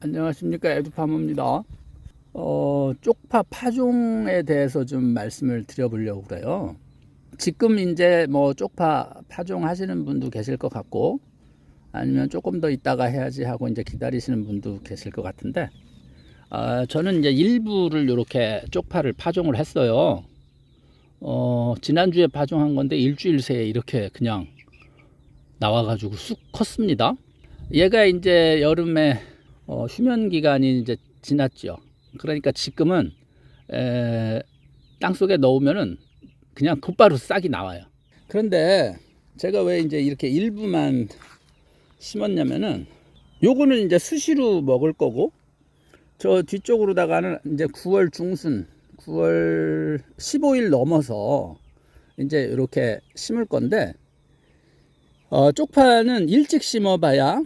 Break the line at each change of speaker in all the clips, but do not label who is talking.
안녕하십니까 에두파머입니다. 어, 쪽파 파종에 대해서 좀 말씀을 드려보려고 그래요. 지금 이제 뭐 쪽파 파종 하시는 분도 계실 것 같고 아니면 조금 더 있다가 해야지 하고 이제 기다리시는 분도 계실 것 같은데 아, 저는 이제 일부를 이렇게 쪽파를 파종을 했어요. 어, 지난주에 파종한 건데 일주일 새에 이렇게 그냥 나와가지고 쑥 컸습니다. 얘가 이제 여름에 어, 휴면 기간이 이제 지났죠. 그러니까 지금은 에, 땅 속에 넣으면은 그냥 곧바로 싹이 나와요. 그런데 제가 왜 이제 이렇게 일부만 심었냐면은 요거는 이제 수시로 먹을 거고 저 뒤쪽으로다가는 이제 9월 중순 9월 15일 넘어서 이제 이렇게 심을 건데 어, 쪽파는 일찍 심어봐야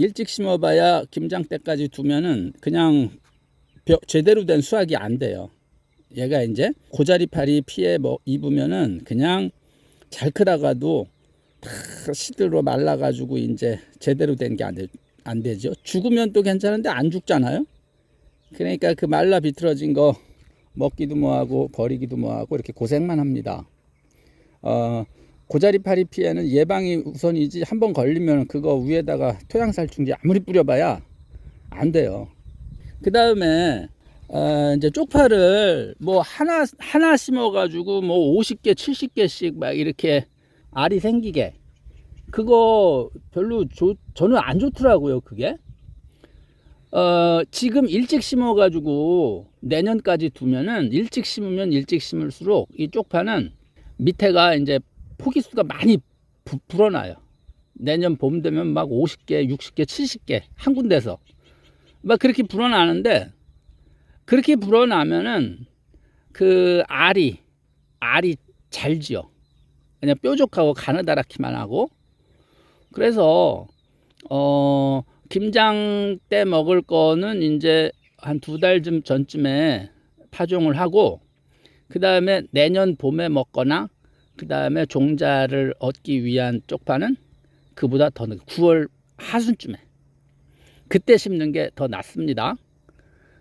일찍 심어봐야 김장 때까지 두면은 그냥 벼- 제대로 된 수확이 안 돼요. 얘가 이제 고자리파리 피해 뭐 입으면은 그냥 잘 크다가도 다 시들어 말라가지고 이제 제대로 된 게안 되, 안 되죠. 죽으면 또 괜찮은데 안 죽잖아요. 그러니까 그 말라 비틀어진 거 먹기도 뭐하고 버리기도 뭐하고 이렇게 고생만 합니다. 어, 고자리파리 피해는 예방이 우선이지 한 번 걸리면 그거 위에다가 토양살충제 아무리 뿌려봐야 안 돼요. 그 다음에 어, 이제 쪽파를 뭐 하나 하나 심어가지고 뭐 50개, 70개씩 막 이렇게 알이 생기게 그거 별로 좋 저는 안 좋더라고요. 그게 어, 지금 일찍 심어가지고 내년까지 두면은 일찍 심으면 일찍 심을수록 이 쪽파는 밑에가 이제 포기수가 많이 부, 불어나요. 내년 봄 되면 막 50개, 60개, 70개 한 군데서. 막 그렇게 불어나는데 그렇게 불어나면은 그 알이 알이 잘 지어. 그냥 뾰족하고 가느다랗기만 하고. 그래서 어 김장 때 먹을 거는 이제 한 두 달쯤 전쯤에 파종을 하고 그 다음에 내년 봄에 먹거나 그 다음에 종자를 얻기 위한 쪽파는 그보다 더 늦게 9월 하순쯤에 그때 심는 게 더 낫습니다.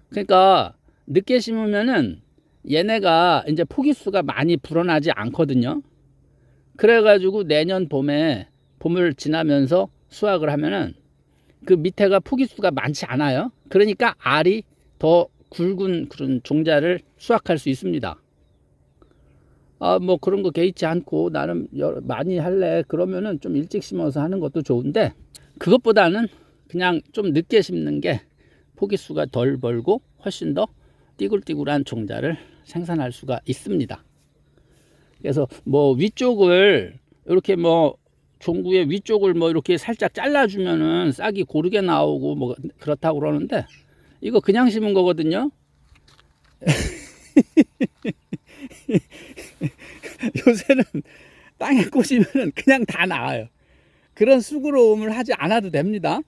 그러니까 늦게 심으면은 얘네가 이제 포기수가 많이 불어나지 않거든요. 그래가지고 내년 봄에 봄을 지나면서 수확을 하면은 그 밑에가 포기수가 많지 않아요. 그러니까 알이 더 굵은 그런 종자를 수확할 수 있습니다. 아, 뭐 그런 거 개의치 않고 나는 여러, 많이 할래. 그러면은 좀 일찍 심어서 하는 것도 좋은데 그것보다는 그냥 좀 늦게 심는 게 포기수가 덜 벌고 훨씬 더 띠굴띠굴한 종자를 생산할 수가 있습니다. 그래서 뭐 위쪽을 이렇게 뭐 종구의 위쪽을 뭐 이렇게 살짝 잘라주면은 싹이 고르게 나오고 뭐 그렇다고 그러는데 이거 그냥 심은 거거든요. 요새는 땅에 꽂으면 그냥 다 나와요. 그런 수고로움을 하지 않아도 됩니다.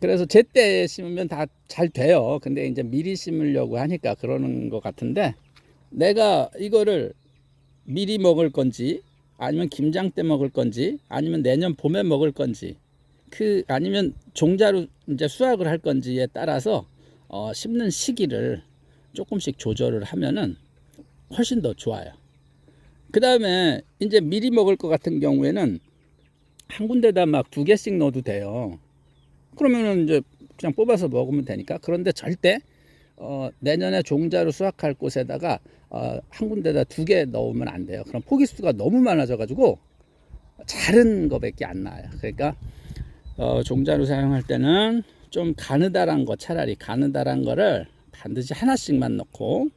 그래서 제때 심으면 다 잘 돼요. 근데 이제 미리 심으려고 하니까 그러는 것 같은데 내가 이거를 미리 먹을 건지 아니면 김장 때 먹을 건지 아니면 내년 봄에 먹을 건지 그 아니면 종자로 이제 수확을 할 건지에 따라서 어, 심는 시기를 조금씩 조절을 하면은 훨씬 더 좋아요. 그 다음에 이제 미리 먹을 것 같은 경우에는 한 군데다 막 두 개씩 넣어도 돼요. 그러면은 이제 그냥 뽑아서 먹으면 되니까. 그런데 절대 어, 내년에 종자로 수확할 곳에다가 어, 한 군데다 두 개 넣으면 안 돼요. 그럼 포기수가 너무 많아져가지고 자른 거밖에 안 나와요. 그러니까 어, 종자로 사용할 때는 좀 가느다란 거 차라리 가느다란 거를 반드시 하나씩만 넣고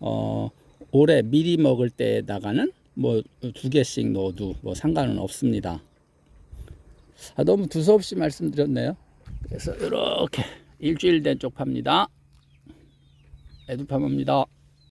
어, 올해 미리 먹을 때에다가는 뭐 두 개씩 넣어도 뭐 상관은 없습니다. 아, 너무 두서없이 말씀드렸네요. 그래서 이렇게 일주일 된 쪽파입니다. 애두파입니다.